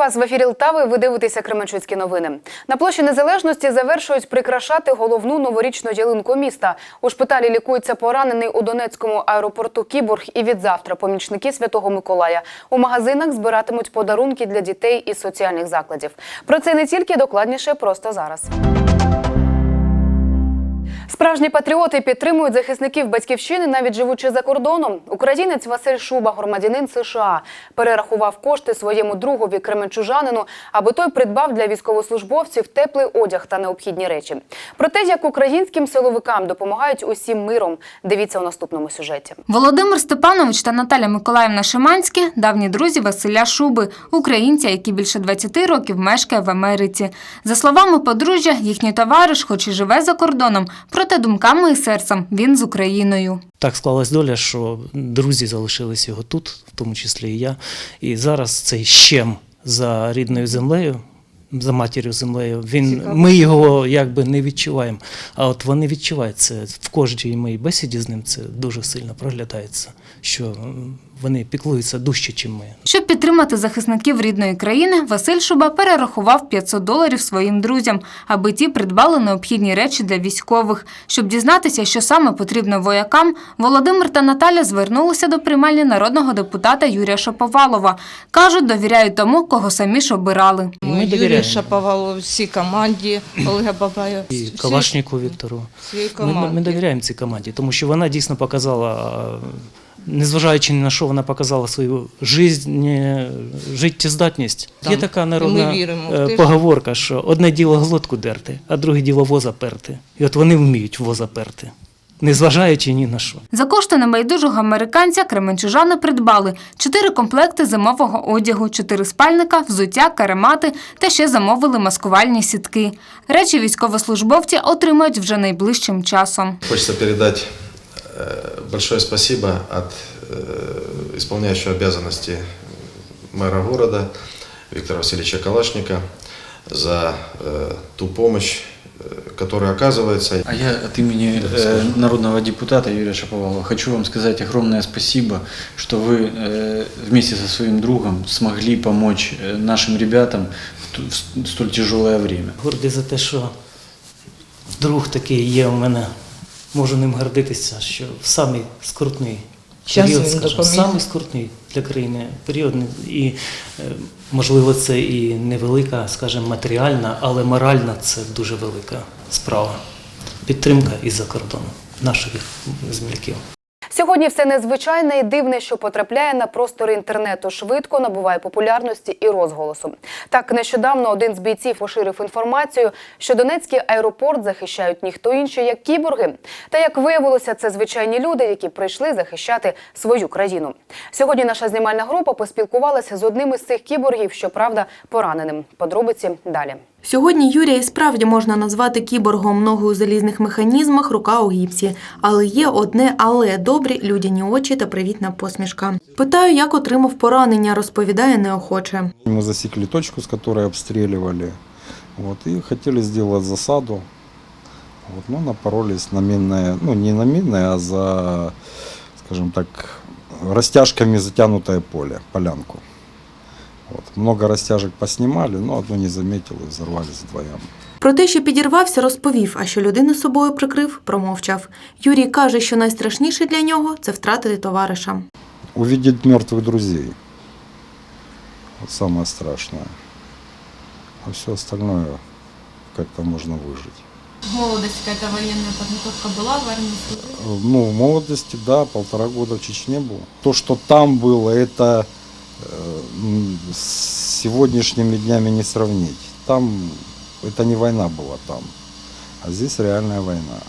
вас в ефірі Лтави. Ви дивитеся Кременчуцькі новини. На площі Незалежності завершують прикрашати головну новорічну ялинку міста. У шпиталі лікується поранений у Донецькому аеропорту Кіборг. І від завтра помічники Святого Миколая у магазинах збиратимуть подарунки для дітей із соціальних закладів. Про це не тільки докладніше просто зараз. Справжні патріоти підтримують захисників батьківщини, навіть живучи за кордоном. Українець Василь Шуба, громадянин США, перерахував кошти своєму другові кременчужанину, аби той придбав для військовослужбовців теплий одяг та необхідні речі. Про те, як українським силовикам допомагають усім миром, дивіться у наступному сюжеті. Володимир Степанович та Наталя Миколаївна Шиманські – давні друзі Василя Шуби, українця, який більше 20 років мешкає в Америці. За словами подружжя, їхній товариш, хоч і живе за кордоном, проте думками і серцем він з Україною. Так склалась доля, що друзі залишились його тут, в тому числі і я. І зараз цей щем за рідною землею, за матір'ю землею, він, ми його якби не відчуваємо. А от вони відчувають це в кожній моїй бесіді з ним це дуже сильно проглядається, що вони піклуються дужче, ніж ми. Щоб підтримати захисників рідної країни, Василь Шуба перерахував 500 доларів своїм друзям, аби ті придбали необхідні речі для військових. Щоб дізнатися, що саме потрібно воякам, Володимир та Наталя звернулися до приймальні народного депутата Юрія Шаповалова. Кажуть, довіряють тому, кого самі ж обирали. Ми Юрій. Шаповалов, всій команді, Олега Бабая. І Калашніку Віктору. Ми, ми, довіряємо цій команді, тому що вона дійсно показала, незважаючи ні на що, вона показала свою жизнь, життєздатність. Там. Є така народна е, поговорка, що одне діло глотку дерти, а друге діло воза перти. І от вони вміють воза перти, незважаючи ні на що. За кошти небайдужого американця кременчужани придбали чотири комплекти зимового одягу, чотири спальника, взуття, каремати та ще замовили маскувальні сітки. Речі військовослужбовці отримають вже найближчим часом. Хочется передать э, большое спасибо от э, исполняющего обязанности мэра города Виктора Васильевича Калашника за э, ту помощь, э, которая оказывается. А я от имени э, народного депутата Юрия Шаповалова хочу вам сказать огромное спасибо, что вы э, вместе со своим другом смогли помочь э, нашим ребятам в, столь тяжелое время. Гордий за те, що друг такий є у мене. Можу ним гордитися, що в самий скрутний Щас період, він скажімо, допоміг. самий скрутний для країни період. І е, можливо це і невелика, скажімо, матеріальна, але моральна це дуже велика справа. Підтримка із-за кордону наших земляків. Сьогодні все незвичайне і дивне, що потрапляє на простори інтернету, швидко набуває популярності і розголосу. Так, нещодавно один з бійців поширив інформацію, що Донецький аеропорт захищають ніхто інший, як кіборги. Та як виявилося, це звичайні люди, які прийшли захищати свою країну. Сьогодні наша знімальна група поспілкувалася з одним із цих кіборгів, щоправда, пораненим. Подробиці далі. Сьогодні Юрія і справді можна назвати кіборгом ноги у залізних механізмах, рука у гіпсі. Але є одне але добрі людяні очі та привітна посмішка. Питаю, як отримав поранення, розповідає неохоче. Мы засекли точку, с которой обстреливали. Вот, и хотели сделать засаду. Вот, но напоролись на минное, ну не на минное, а за, скажем так, растяжками затянутое поле, полянку. Вот. Много растяжек поснимали, но одну не заметил и взорвались вдвоем. Про те, що підірвався, розповів, а що людину собою прикрив, промовчав. Юрій каже, що найстрашніше для нього це втратити товариша. Увидеть мертвых друзей. Вот самое страшное. А все остальное как-то можно выжить. В молодости какая-то военная подготовка была в армии? служили? Ну, в молодости, да, полтора года в Чечне был. То, что там было, это э, м, с сегодняшними днями не сравнить. Там это не война была там, а здесь реальная война.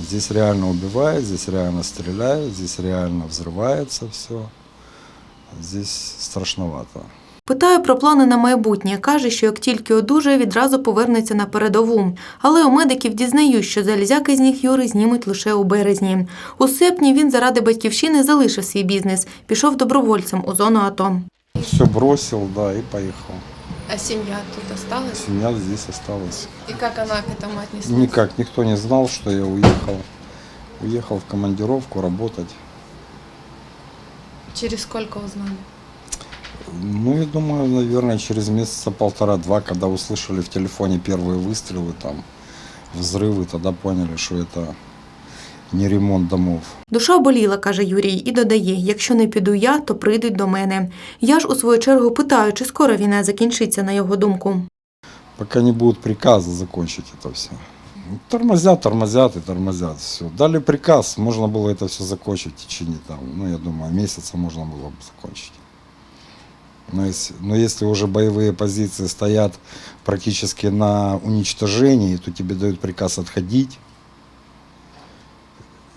Здесь реально убивают, здесь реально стреляют, здесь реально взрывается все. Здесь страшновато. Питаю про плани на майбутнє. Каже, що як тільки одужає, відразу повернеться на передову. Але у медиків дізнають, що залізяки з ніг Юри знімуть лише у березні. У серпні він заради батьківщини залишив свій бізнес, пішов добровольцем у зону АТО. Все бросил, да, и поехал. А семья тут осталась? Семья здесь осталась. И как она к этому отнеслась? Никак никто не знал, что я уехал. Уехал в командировку работать. Через сколько узнали? Ну, я думаю, наверное, через месяца полтора-два, когда услышали в телефоне первые выстрелы, там, взрывы, тогда поняли, что это не ремонт домов. Душа боліла, каже Юрій, і додає: якщо не піду я, то прийдуть до мене. Я ж у свою чергу питаю, чи скоро війна закінчиться, на його думку. Пока не будет приказа закончить это все. Тормозят, тормозят и тормозят. Все. Дали приказ, можно было это все закончить в течение, там, ну, я думаю, месяца можно было бы закончить. Но если, но если уже боевые позиции стоят практически на уничтожении, то тебе дают приказ отходить.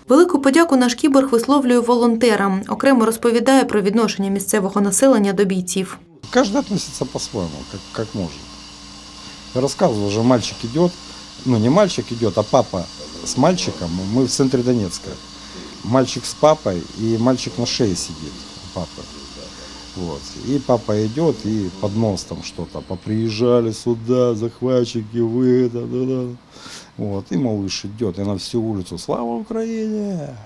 Велику подяку наш кіборг висловлює волонтерам. Окремо розповідає про відношення місцевого населення до бійців. Каждый относится по-своему, как, как может. Я рассказывал уже, мальчик идет, ну не мальчик идет, а папа с мальчиком. Мы в центре Донецка. Мальчик с папой, и мальчик на шее сидит у папы. Вот. И папа идет, и под мостом что-то. Поприезжали сюда, захватчики, вы это, да, да. Вот. И малыш идет, и на всю улицу «Слава Украине!»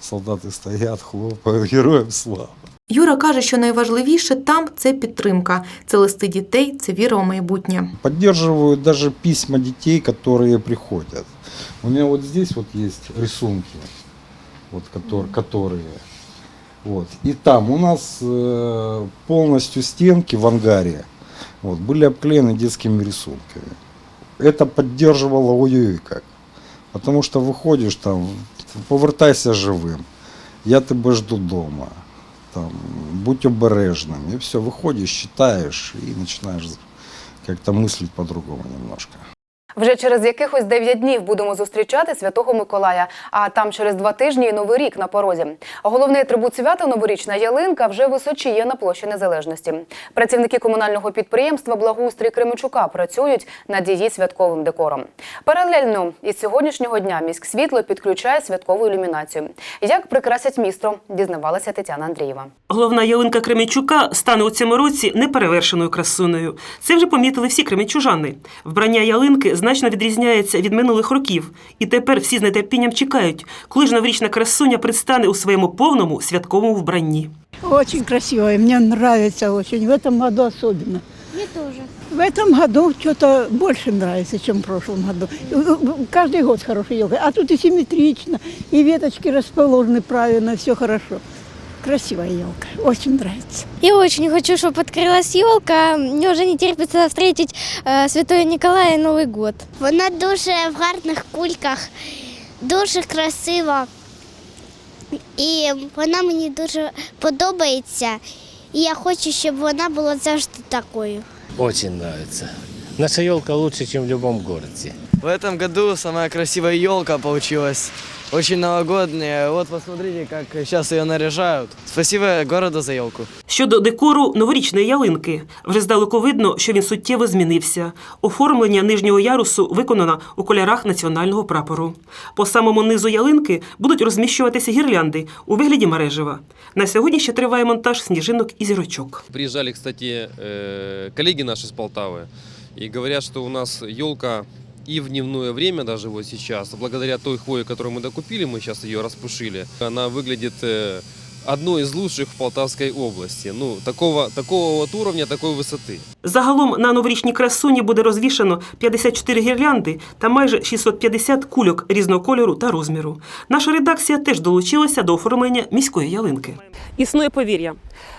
Солдаты стоят, хлопают, героям слава. Юра каже, що найважливіше там це підтримка, це листи дітей, це віра у майбутнє. Поддерживаю даже письма детей, которые приходят. У меня вот здесь вот есть рисунки, вот которые, которые. Вот. И там у нас э, полностью стенки в ангаре вот, были обклеены детскими рисунками. Это поддерживало ой-ой как. Потому что выходишь там, повертайся живым, я тебе жду дома, там, будь обережным. И все, выходишь, читаешь и начинаешь как-то мыслить по-другому немножко. Вже через якихось 9 днів будемо зустрічати Святого Миколая, а там через два тижні Новий рік на порозі. Головний атрибут свята новорічна ялинка вже височіє на площі Незалежності. Працівники комунального підприємства Благоустрій Кременчука працюють над її святковим декором. Паралельно із сьогоднішнього дня міськсвітло підключає святкову ілюмінацію. Як прикрасять місто, дізнавалася Тетяна Андрієва. Головна ялинка Кременчука стане у цьому році неперевершеною красунею. Це вже помітили всі кременчужани. Вбрання ялинки значно відрізняється від минулих років, і тепер всі з нетерпінням чекають, коли ж новорічна красуня предстане у своєму повному святковому вбранні. Очень красивая, мне нравится очень. В этом году особенно. Мне тоже. В этом году что-то больше нравится, чем в прошлом году. Каждый год хорошая елка. А тут и симметрично, и веточки расположены правильно, все хорошо. Красивая елка, очень нравится. Я очень хочу, чтобы открылась елка. Мне уже не терпится встретить э, Святого Николая и Новый год. Вона дуже в гарних кульках, дуже красива. І вона мені дуже подобається. І я хочу, щоб вона була завжди такою. Очень нравится. Наша елка лучше, чем в любом городе. В этом году самая красивая елка получилась. Очень новогодняя. Вот посмотрите, как сейчас ее наряжают. Спасибо городу за елку. Щодо декору новорічної ялинки, вже здалеку видно, що він суттєво змінився. Оформлення нижнього ярусу виконано у кольорах національного прапору. По самому низу ялинки будуть розміщуватися гірлянди у вигляді мережева. На сьогодні ще триває монтаж сніжинок і зірочок. Приезжали, кстати, э, коллеги наши с Полтавы и говорят, что у нас елка и в дневное время, даже вот сейчас, благодаря той хвое, которую мы докупили, мы сейчас ее распушили, она выглядит э, одной из лучших в Полтавской области. Ну, такого, такого вот уровня, такой высоты. Загалом на новорічній красуні буде розвішано 54 гірлянди та майже 650 кульок різного кольору та розміру. Наша редакція теж долучилася до оформлення міської ялинки. Існує повір'я.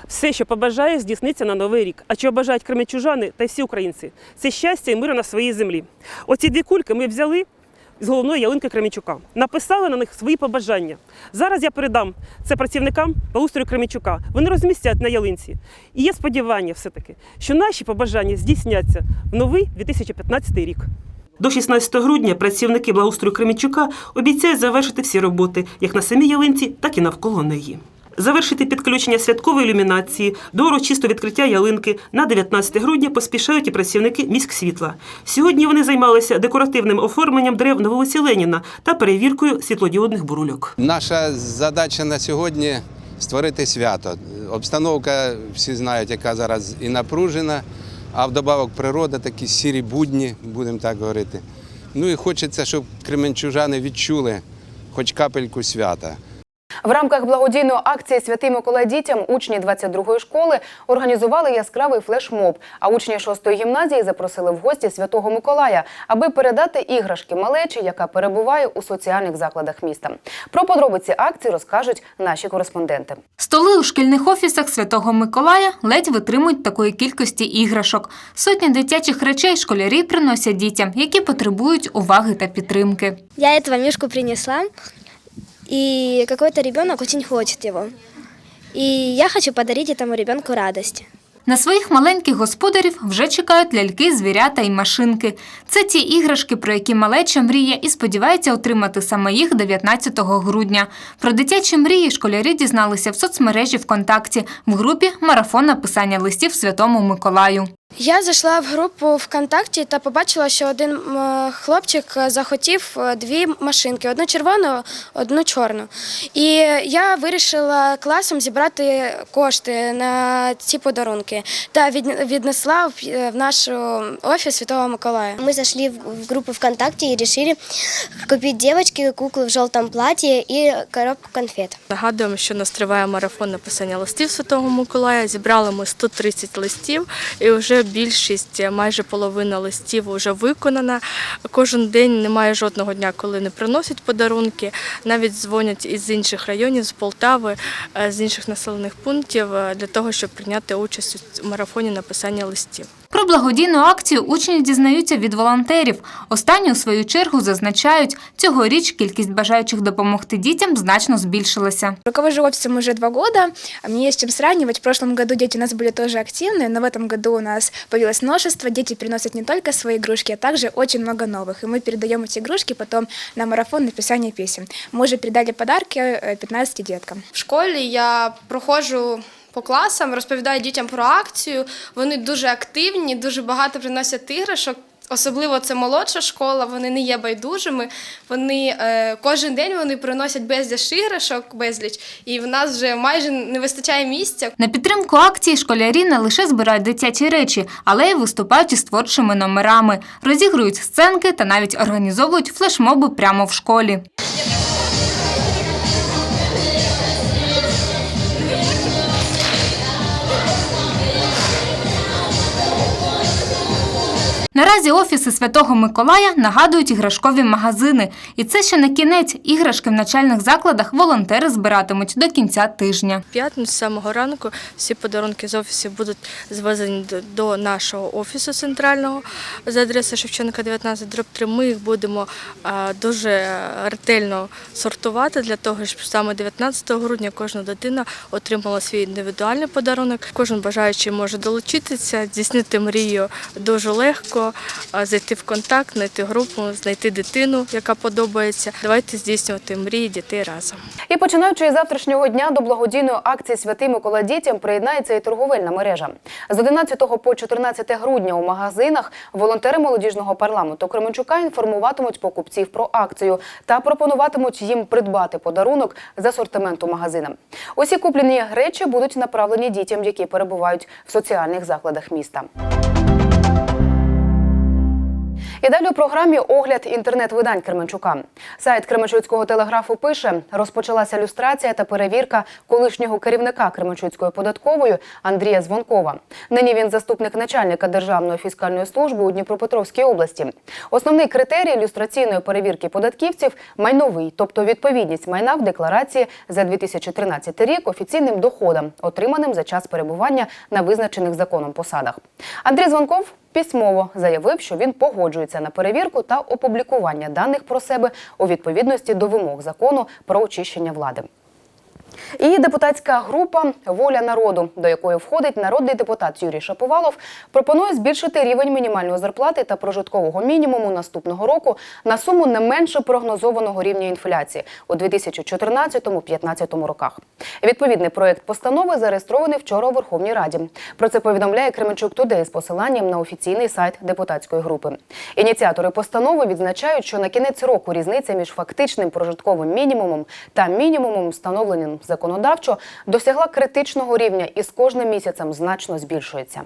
Все, що побажає, здійсниться на новий рік. А чого бажають кременчужани та й всі українці? Це щастя і миру на своїй землі. Оці дві кульки ми взяли з головної ялинки Кременчука. Написали на них свої побажання. Зараз я передам це працівникам благоустрою Кременчука. Вони розмістять на ялинці. І є сподівання все-таки, що наші побажання здійсняться в новий 2015 рік. До 16 грудня працівники благоустрою Кременчука обіцяють завершити всі роботи як на самій ялинці, так і навколо неї. Завершити підключення святкової ілюмінації до урочистого відкриття ялинки на 19 грудня поспішають і працівники міськсвітла. Сьогодні вони займалися декоративним оформленням дерев на вулиці Леніна та перевіркою світлодіодних бурульок. Наша задача на сьогодні створити свято. Обстановка, всі знають, яка зараз і напружена, а вдобавок природа, такі сірі будні, будемо так говорити. Ну і хочеться, щоб кременчужани відчули хоч капельку свята. В рамках благодійної акції Святий Миколай дітям учні 22-ї школи організували яскравий флешмоб. А учні 6-ї гімназії запросили в гості Святого Миколая, аби передати іграшки малечі, яка перебуває у соціальних закладах міста. Про подробиці акції розкажуть наші кореспонденти. Столи у шкільних офісах Святого Миколая ледь витримують такої кількості іграшок. Сотні дитячих речей школярі приносять дітям, які потребують уваги та підтримки. Я этого мишку принесла, и какой-то ребенок очень хочет его. И я хочу подарить этому ребенку радость. На своїх маленьких господарів вже чекають ляльки, звірята і машинки. Це ті іграшки, про які малеча мріє і сподівається отримати саме їх 19 грудня. Про дитячі мрії школярі дізналися в соцмережі ВКонтакті в групі Марафон написання листів Святому Миколаю. Я зайшла в групу ВКонтакті та побачила, що один хлопчик захотів е, дві машинки: одну червону, одну чорну. І я вирішила класом зібрати кошти на ці подарунки та від- віднесла в е, наш офіс Святого Миколая. Мы зашли в в группу ВКонтакте и решили купить девочке куклы в желтом платье и коробку конфет. Нагадуємо, що нас триває марафон написання листів Святого Миколая. Зібрали ми 130 листів, і вже більшість, майже половина листів вже виконана. Кожен день немає жодного дня, коли не приносять подарунки. Навіть дзвонять із інших районів, з Полтави, е, з інших населених пунктів е, для того, щоб прийняти участь у марафоні написання листів. Про благодійну акцію учні дізнаються від волонтерів. Останні, у свою чергу, зазначають, цьогоріч кількість бажаючих допомогти дітям значно збільшилася. Руковожу офисом уже два года. Мне есть с чем сравнивать. В прошлом году дети у нас были тоже активны, но в этом году у нас появилось множество. Дети приносят не только свои игрушки, а также очень много новых. И мы передаем эти игрушки потом на марафон написания песен. Мы уже передали подарки э, 15 деткам. В школі я проходжу по класам, розповідаю дітям про акцію. Вони дуже активні, дуже багато приносять іграшок. Особливо це молодша школа, вони не є байдужими. Вони е, кожен день вони приносять безліч іграшок, безліч, і в нас вже майже не вистачає місця. На підтримку акції школярі не лише збирають дитячі речі, але й виступають із творчими номерами, розігрують сценки та навіть організовують флешмоби прямо в школі. Наразі офіси Святого Миколая нагадують іграшкові магазини. І це ще не кінець. Іграшки в навчальних закладах волонтери збиратимуть до кінця тижня. п'ятницю самого ранку всі подарунки з офісів будуть звезені до нашого офісу центрального за адресою Шевченка 19 дроб 3. Ми їх будемо дуже ретельно сортувати для того, щоб саме 19 грудня кожна дитина отримала свій індивідуальний подарунок. Кожен бажаючий може долучитися, здійснити мрію дуже легко, зайти в контакт, знайти групу, знайти дитину, яка подобається. Давайте здійснювати мрії дітей разом. І починаючи із завтрашнього дня до благодійної акції Святий Микола дітям приєднається і торговельна мережа. З 11 по 14 грудня у магазинах волонтери молодіжного парламенту Кременчука інформуватимуть покупців про акцію та пропонуватимуть їм придбати подарунок з асортименту магазина. Усі куплені речі будуть направлені дітям, які перебувають в соціальних закладах міста. І далі у програмі огляд інтернет-видань Кременчука. Сайт Кременчуцького телеграфу пише: розпочалася люстрація та перевірка колишнього керівника Кременчуцької податкової Андрія Звонкова. Нині він заступник начальника Державної фіскальної служби у Дніпропетровській області. Основний критерій люстраційної перевірки податківців майновий, тобто відповідність майна в декларації за 2013 рік офіційним доходам, отриманим за час перебування на визначених законом посадах. Андрій Звонков письмово заявив, що він погоджується на перевірку та опублікування даних про себе у відповідності до вимог закону про очищення влади. І депутатська група Воля народу, до якої входить народний депутат Юрій Шаповалов, пропонує збільшити рівень мінімальної зарплати та прожиткового мінімуму наступного року на суму не менше прогнозованого рівня інфляції у 2014-2015 роках. Відповідний проект постанови зареєстрований вчора у Верховній Раді. Про це повідомляє Кременчук Тудей з посиланням на офіційний сайт депутатської групи. Ініціатори постанови відзначають, що на кінець року різниця між фактичним прожитковим мінімумом та мінімумом, встановленим законодавчо, досягла критичного рівня і з кожним місяцем значно збільшується.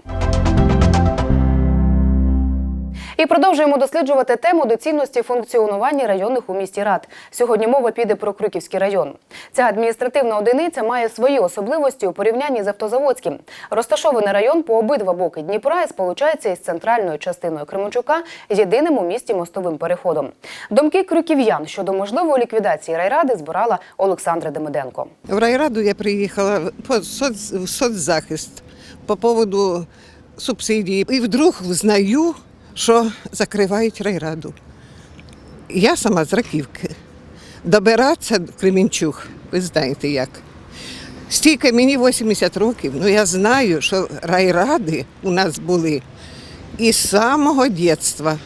І продовжуємо досліджувати тему доцільності функціонування районних у місті рад. Сьогодні мова піде про Крюківський район. Ця адміністративна одиниця має свої особливості у порівнянні з автозаводським. Розташований район по обидва боки Дніпра і сполучається із центральною частиною Кременчука єдиним у місті мостовим переходом. Думки крюків'ян щодо можливої ліквідації райради збирала Олександра Демиденко. В райраду я приїхала по соц, соцзахист по поводу субсидії. І вдруг знаю, що закривають райраду. Я сама з Раківки. Добиратися до Кременчуг, ви знаєте як. Стільки мені 80 років, ну я знаю, що райради у нас були із самого дитинства.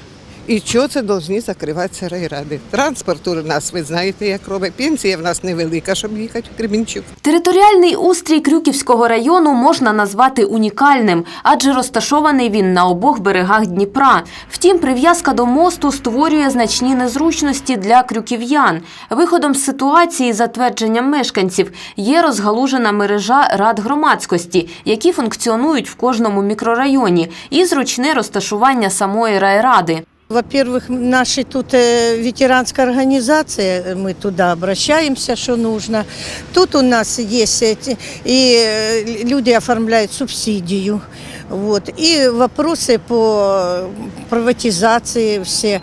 І чого це повинні закриватися райради? Транспорт у нас, ви знаєте, як робить. Пенсія в нас невелика, щоб їхати в Кременчук. Територіальний устрій Крюківського району можна назвати унікальним, адже розташований він на обох берегах Дніпра. Втім, прив'язка до мосту створює значні незручності для крюків'ян. Виходом з ситуації, за твердженням мешканців, є розгалужена мережа рад громадськості, які функціонують в кожному мікрорайоні, і зручне розташування самої райради. Во-первых, наша тут э, ветеранская организация, э, мы туда обращаемся, что нужно. Тут у нас есть эти, и э, люди оформляют субсидию. Вот. И вопросы по приватизации все.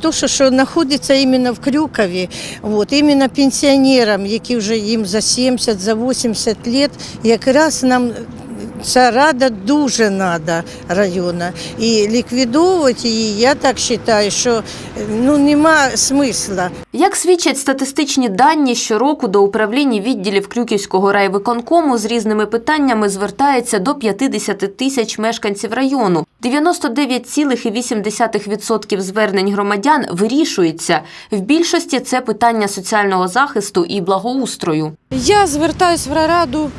То, що, що знаходиться іменно в Крюкові, вот, іменно пенсіонерам, які вже їм за 70, за 80 років, якраз нам Ця рада дуже треба району. І ліквідовувати її, я так вважаю, що ну, нема смисла. Як свідчать статистичні дані, щороку до управління відділів Крюківського райвиконкому з різними питаннями звертається до 50 тисяч мешканців району. 99,8% звернень громадян вирішується. В більшості це питання соціального захисту і благоустрою. Я звертаюсь в райраду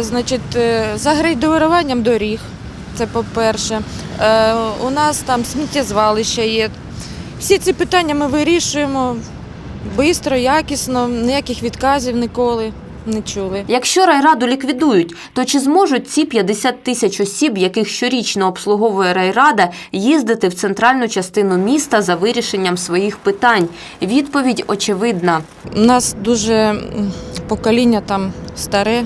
значить, е, за грейдеруванням доріг. Це по-перше. Е, У нас там сміттєзвалище є. Всі ці питання ми вирішуємо швидко, якісно, ніяких відказів ніколи не чули. Якщо райраду ліквідують, то чи зможуть ці 50 тисяч осіб, яких щорічно обслуговує райрада, їздити в центральну частину міста за вирішенням своїх питань? Відповідь очевидна. У нас дуже покоління там старе,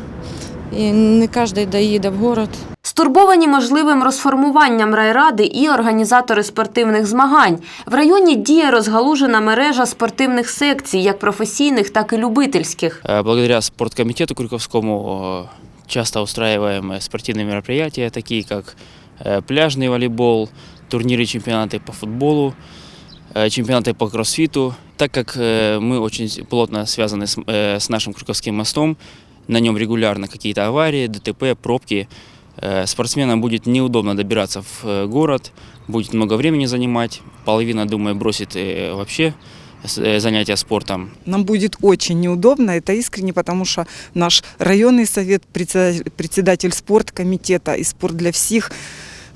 і не кожен доїде в город. Стурбовані можливим розформуванням райради і організатори спортивних змагань. В районі діє розгалужена мережа спортивних секцій, як професійних, так і любительських. Э, Благодаря спорткомитету Крюковскому э, часто устраиваем э, спортивные мероприятия, такие как э, пляжный волейбол, турниры, чемпионаты по футболу, э, чемпионаты по кроссфиту. Так как э, мы очень с- плотно связаны с, э, с нашим Крюковским мостом, на нем регулярно какие-то аварии, ДТП, пробки, э, спортсменам будет неудобно добираться в э, город, будет много времени занимать, половина, думаю, бросит э, вообще занятия спортом. Нам будет очень неудобно, это искренне, потому что наш районный совет, председатель спорткомитета и спорт для всех,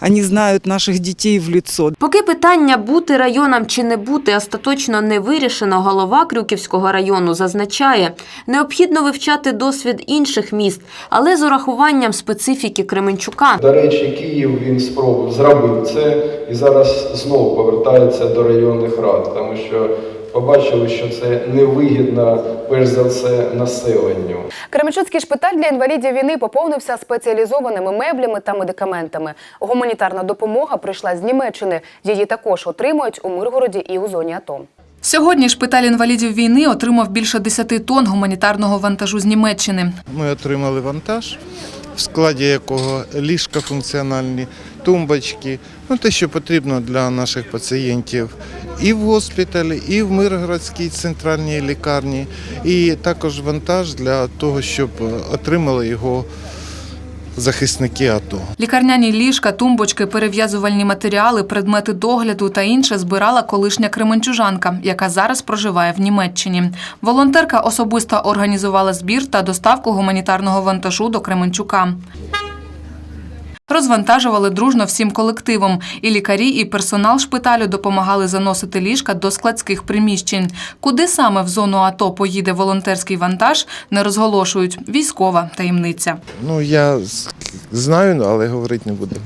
они знают наших детей в лицо. Поки питання бути районом чи не бути остаточно не вирішено, голова Крюківського району зазначає, необхідно вивчати досвід інших міст, але з урахуванням специфіки Кременчука. До речі, Київ він спробував зробив це і зараз знову повертається до районних рад, тому що побачили, що це невигідно, перш за все, населенню. Кременчуцький шпиталь для інвалідів війни поповнився спеціалізованими меблями та медикаментами. Гуманітарна допомога прийшла з Німеччини. Її також отримують у Миргороді і у зоні АТО. Сьогодні шпиталь інвалідів війни отримав більше 10 тонн гуманітарного вантажу з Німеччини. Ми отримали вантаж, в складі якого ліжка функціональні, тумбочки, ну те, що потрібно для наших пацієнтів і в госпіталі, і в Миргородській центральній лікарні, і також вантаж для того, щоб отримали його захисники АТО. Лікарняні ліжка, тумбочки, перев'язувальні матеріали, предмети догляду та інше збирала колишня кременчужанка, яка зараз проживає в Німеччині. Волонтерка особисто організувала збір та доставку гуманітарного вантажу до Кременчука. Розвантажували дружно всім колективом. І лікарі, і персонал шпиталю допомагали заносити ліжка до складських приміщень. Куди саме в зону АТО поїде волонтерський вантаж, не розголошують. Військова таємниця. Ну я знаю, але говорити не буду.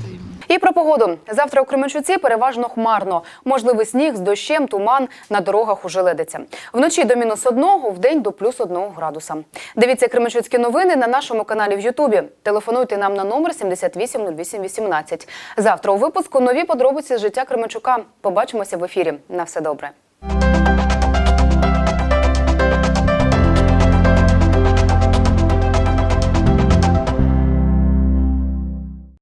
І про погоду. Завтра у Кременчуці переважно хмарно. Можливий сніг з дощем, туман на дорогах уже ледиться. Вночі до мінус одного, в день до плюс одного градуса. Дивіться Кременчуцькі новини на нашому каналі в Ютубі. Телефонуйте нам на номер 780818. Завтра у випуску нові подробиці з життя Кременчука. Побачимося в ефірі. На все добре.